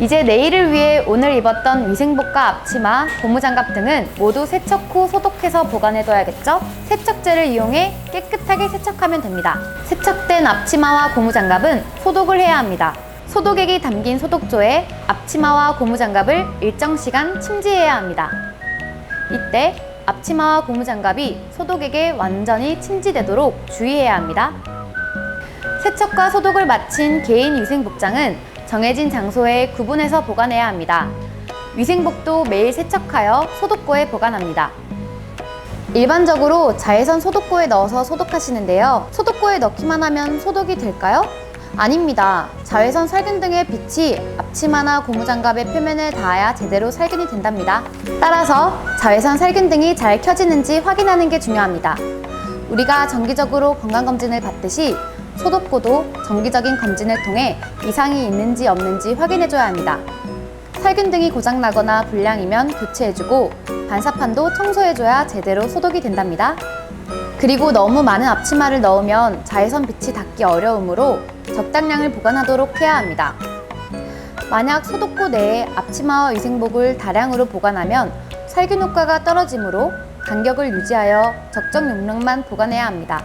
이제 내일을 위해 오늘 입었던 위생복과 앞치마, 고무장갑 등은 모두 세척 후 소독해서 보관해둬야겠죠? 세척제를 이용해 깨끗하게 세척하면 됩니다. 세척된 앞치마와 고무장갑은 소독을 해야 합니다. 소독액이 담긴 소독조에 앞치마와 고무장갑을 일정 시간 침지해야 합니다. 이때 앞치마와 고무장갑이 소독액에 완전히 침지되도록 주의해야 합니다. 세척과 소독을 마친 개인 위생복장은 정해진 장소에 구분해서 보관해야 합니다. 위생복도 매일 세척하여 소독고에 보관합니다. 일반적으로 자외선 소독고에 넣어서 소독하시는데요. 소독고에 넣기만 하면 소독이 될까요? 아닙니다. 자외선 살균 등의 빛이 앞치마나 고무장갑의 표면에 닿아야 제대로 살균이 된답니다. 따라서 자외선 살균 등이 잘 켜지는지 확인하는 게 중요합니다. 우리가 정기적으로 건강검진을 받듯이 소독고도 정기적인 검진을 통해 이상이 있는지 없는지 확인해줘야 합니다. 살균 등이 고장나거나 불량이면 교체해주고 반사판도 청소해줘야 제대로 소독이 된답니다. 그리고 너무 많은 앞치마를 넣으면 자외선 빛이 닿기 어려우므로 적당량을 보관하도록 해야 합니다. 만약 소독고 내에 앞치마와 위생복을 다량으로 보관하면 살균 효과가 떨어지므로 간격을 유지하여 적정 용량만 보관해야 합니다.